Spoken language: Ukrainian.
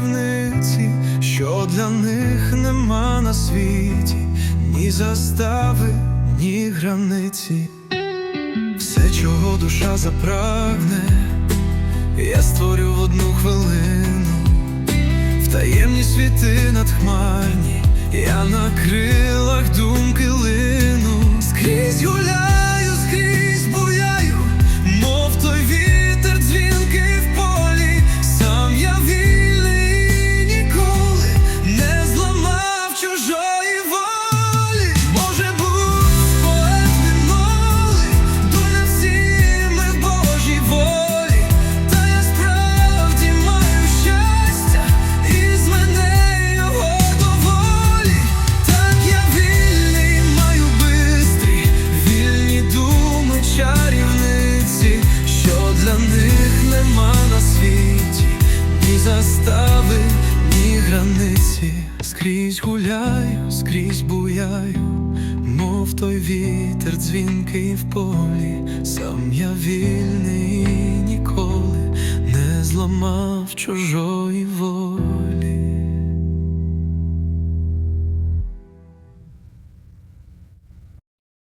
мандрівниці, що для них нема на світі, ні застави, ні границі, все, чого душа запрагне, я створю в одну хвилину, в таємні світи надхмарні, я на крилах думки лину скрізь. Скрізь гуляю, скрізь буяю, мов той вітер дзвінкий в полі, сам я вільний ніколи не зламав чужої